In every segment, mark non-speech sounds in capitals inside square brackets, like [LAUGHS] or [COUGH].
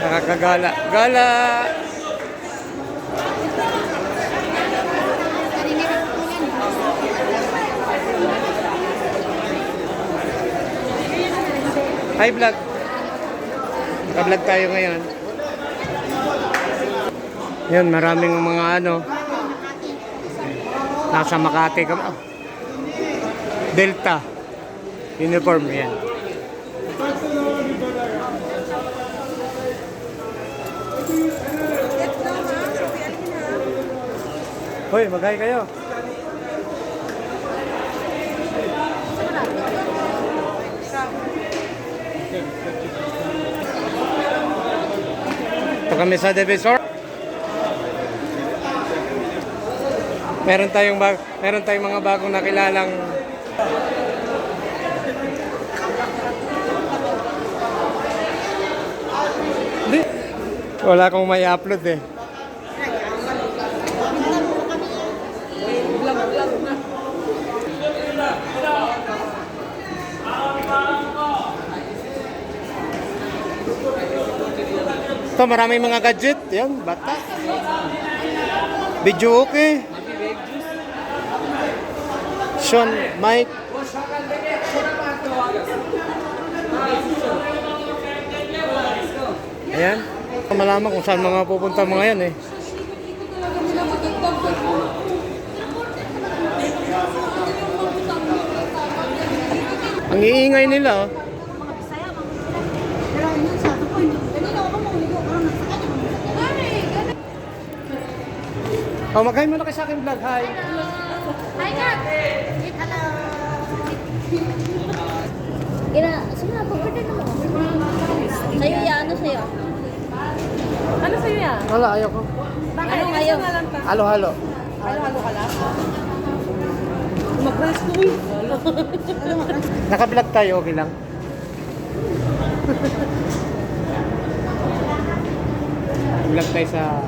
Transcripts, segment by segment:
Nakakagala. Gala! Hi vlog. Naka-vlog tayo ngayon. Yan, maraming mga ano. Nasa Makati ka. ah, Delta. Uniform yan. Hoy, maghay kayo. Ito kami sa Divisor. Meron tayong bag, meron tayong mga bagong nakilalang. Wala akong may upload eh. Ito, maraming mga gadget. Yan, bata. Video okay. Sean, Mike. Ayan. Malaman kung saan mga pupunta mga yan eh. Ang iingay nila oh. Oh, mag-hi muna kayo sa akin vlog. Hi. Hi, Kat! Hello! Ina, sige na, pag-order na mo. Sa'yo yan, ano sa'yo? Ano sa'yo yan? Wala, ayaw ko. Bakit? Ano Ano lang ta? Halo, halo. Halo-halo ka lang? Mag-press ko eh. Naka-vlog tayo, okay lang. [LAUGHS] Vlog tayo sa...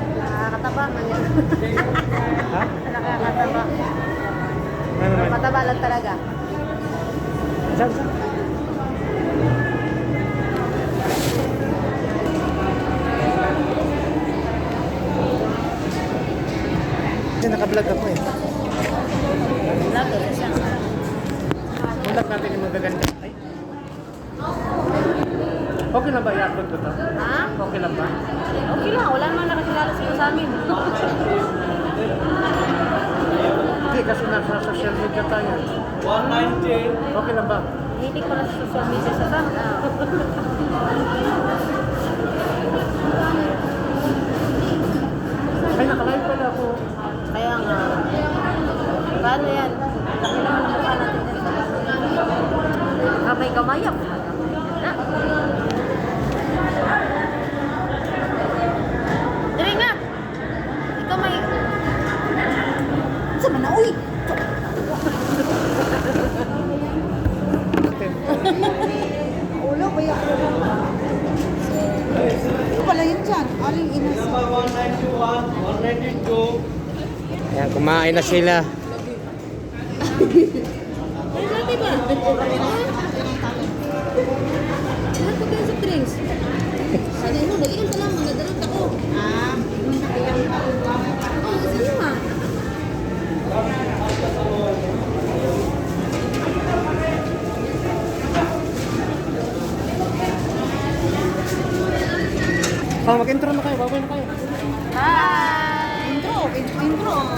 Nakakataba man yan. Ha? Nakakataba. Ano naman? Mataba lang talaga. Saan, saan? Kasi naka-vlog ako eh. Labo na siya. Vlog natin yung magaganda. Ay. Okay na ba i-upload ko to? Ha? Okay lang ba? Okay lang, wala naman nakakilala sa'yo sa amin. Hindi, kasi nasa social media tayo. 190. Okay lang ba? Hindi ko na sa social media sa sana. Ay, nakalive pala ako. Kaya nga, paano yan? Natin dyan sa Kamay-kamay ako. Na? Dali nga! Ikaw may... Sama na, uy! Ulo, kaya ko Ano pala yun dyan? Aling inasa. Ayan, kumain na sila. Ay, dati ba? Lahat ko kayo sa drinks. Sabi mo, nag-inom ka lang, magdadalat ako. Ah, Oo, sige nga. Oh, mag-intro na kayo, baboy na kayo. Hi! intro, intro.